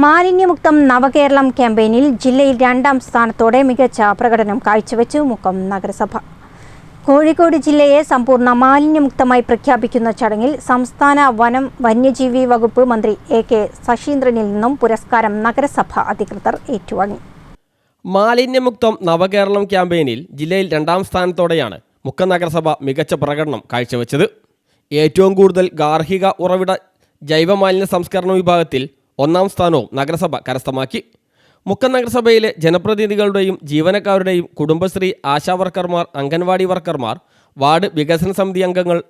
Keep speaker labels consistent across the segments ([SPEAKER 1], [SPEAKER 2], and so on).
[SPEAKER 1] മാലിന്യമുക്തം നവകേരളം ക്യാമ്പയിനിൽ ജില്ലയിൽ രണ്ടാം സ്ഥാനത്തോടെ മികച്ച പ്രകടനം കാഴ്ചവെച്ചു മുക്കം നഗരസഭ. കോഴിക്കോട് ജില്ലയെ സമ്പൂർണ മാലിന്യമുക്തമായി പ്രഖ്യാപിക്കുന്ന ചടങ്ങിൽ സംസ്ഥാന വനം വന്യജീവി വകുപ്പ് മന്ത്രി എ കെ ശശീന്ദ്രനിൽ നിന്നും പുരസ്കാരം നഗരസഭ അധികൃതർ ഏറ്റുവാങ്ങി.
[SPEAKER 2] മാലിന്യമുക്തം നവകേരളം ക്യാമ്പയിനിൽ ജില്ലയിൽ രണ്ടാം സ്ഥാനത്തോടെയാണ് മുക്കം നഗരസഭ മികച്ച പ്രകടനം കാഴ്ചവെച്ചത്. ഏറ്റവും കൂടുതൽ ഗാർഹിക ഉറവിട ജൈവമാലിന്യ സംസ്കരണ വിഭാഗത്തിൽ ഒന്നാം സ്ഥാനവും നഗരസഭ കരസ്ഥമാക്കി. മുക്കം നഗരസഭയിലെ ജനപ്രതിനിധികളുടെയും ജീവനക്കാരുടെയും കുടുംബശ്രീ ആശാവർക്കർമാർ അംഗൻവാടി വർക്കർമാർ വാർഡ് വികസന സമിതി അംഗങ്ങൾ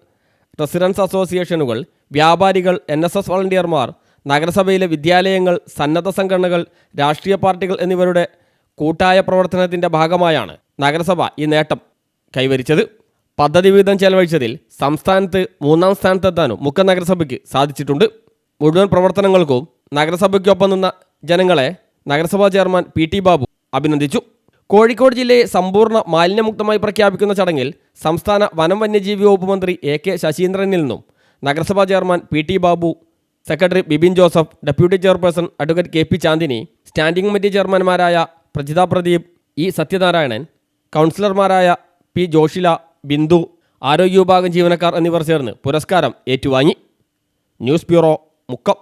[SPEAKER 2] റെസിഡൻസ് അസോസിയേഷനുകൾ വ്യാപാരികൾ എൻ എസ് എസ് വളണ്ടിയർമാർ നഗരസഭയിലെ വിദ്യാലയങ്ങൾ സന്നദ്ധ സംഘടനകൾ രാഷ്ട്രീയ പാർട്ടികൾ എന്നിവരുടെ കൂട്ടായ പ്രവർത്തനത്തിന്റെ ഭാഗമായാണ് നഗരസഭ ഈ നേട്ടം കൈവരിച്ചത്. പദ്ധതി വിഹിതം ചെലവഴിച്ചതിൽ സംസ്ഥാനത്ത് മൂന്നാം സ്ഥാനത്തെത്താനും മുക്കം നഗരസഭയ്ക്ക് സാധിച്ചിട്ടുണ്ട്. മുഴുവൻ പ്രവർത്തനങ്ങൾക്കും നഗരസഭയ്ക്കൊപ്പം നിന്ന ജനങ്ങളെ നഗരസഭാ ചെയർമാൻ പി ടി ബാബു അഭിനന്ദിച്ചു. കോഴിക്കോട് ജില്ലയെ സമ്പൂർണ മാലിന്യമുക്തമായി പ്രഖ്യാപിക്കുന്ന ചടങ്ങിൽ സംസ്ഥാന വനം വന്യജീവി വകുപ്പ് മന്ത്രി എ കെ ശശീന്ദ്രനിൽ നിന്നും നഗരസഭാ chairman P T Babu secretary Bibin Joseph deputy chairperson advocate K P Chandini standing committee ചെയർമാൻമാരായ Prajitha Pradeep E Sathyanarayanan കൗൺസിലർമാരായ പി ജോഷില ബിന്ദു ആരോഗ്യ വിഭാഗം ജീവനക്കാർ എന്നിവർ ചേർന്ന് പുരസ്കാരം ഏറ്റുവാങ്ങി. News bureau Mukkam.